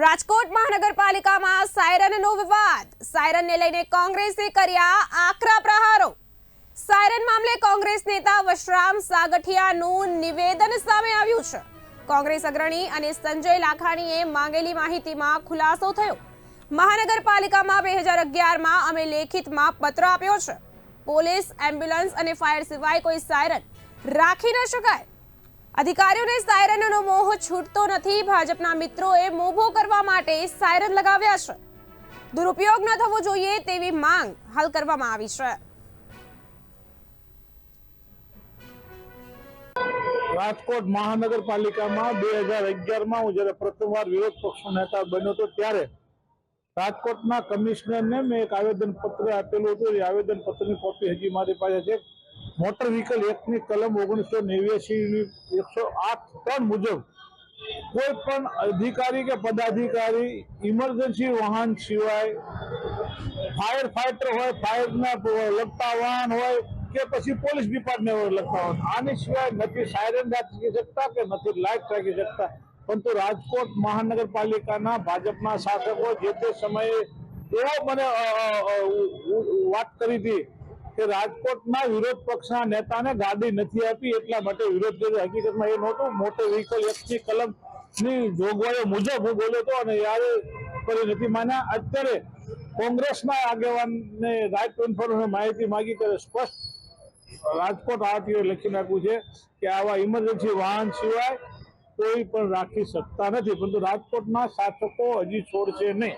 રાજકોટ મહાનગરપાલિકામાં સાયરનનો વિવાદ. સાયરનને લઈને કોંગ્રેસે કર્યા આકરા પ્રહારો. સાયરન મામલે કોંગ્રેસ નેતા વશરામ સાગઠિયાનું નિવેદન સામે આવ્યું છે. કોંગ્રેસ અગ્રણી અને સંજય લાખાણીએ માંગેલી માહિતીમાં ખુલાસો થયો. મહાનગરપાલિકામાં બે હજાર અગિયારમાં અમે લેખિતમાં પત્ર આપ્યો છે. પોલીસ, એમ્બ્યુલન્સ અને ફાયર સિવાય કોઈ સાયરન રાખી ન શકાય. અધિકારીઓને સાયરનનો છૂટતો નથી. ભાજપના મિત્રોએ મોભો કરવા માટે સાયરન લગાવ્યા છે. દુરુપયોગ ન થવો જોઈએ તેવી માંગ હાલ કરવામાં આવી છે. રાજકોટ મહાનગરપાલિકામાં બે હજાર અગિયારમાં હું જ્યારે પ્રથમવાર વિરોધ પક્ષનો નેતા બન્યો હતો ત્યારે રાજકોટના કમિશનરને મેં એક આવેદન પત્ર આપેલું હતું. એ આવેદન પત્રની કોપી હજી મારી પાસે છે. મોટર વ્હીકલ એક્ટની કલમ ઓગણીસો નેવ્યાસી એકસો આઠ ત્રણ મુજબ કોઈ પણ અધિકારી કે પદાધિકારી ઇમરજન્સી વાહન સિવાય ફાયર ફાઈટર હોય ફાયરના લગતા વાહન હોય કે પછી પોલીસ ડિપાર્ટમેન્ટ લગતા હોય આની સિવાય નથી સાયરન રાખી શકતા કે નથી લાઇટ રાખી શકતા. પરંતુ રાજકોટ મહાનગરપાલિકાના ભાજપના શાસકો જે તે સમયે એવો મને વાત કરી હતી કે રાજકોટના વિરોધ પક્ષના નેતાને ગાડી નથી આપી એટલા માટે વિરોધ હકીકતમાં એ નહોતું. મોટો વ્હીકલ એક્ટની કલમની જોગવાઈઓ મુજબ હું બોલ્યો હતો અને યારે કરી નથી માન્યા. અત્યારે કોંગ્રેસના આગેવાનને રાજ ટુ માહિતી માગી ત્યારે સ્પષ્ટ રાજકોટ આરટીઓ લખી નાખ્યું છે કે આવા ઇમરજન્સી વાહન સિવાય કોઈ પણ રાખી શકતા નથી, પરંતુ રાજકોટના શાસકો હજી છોડશે નહીં.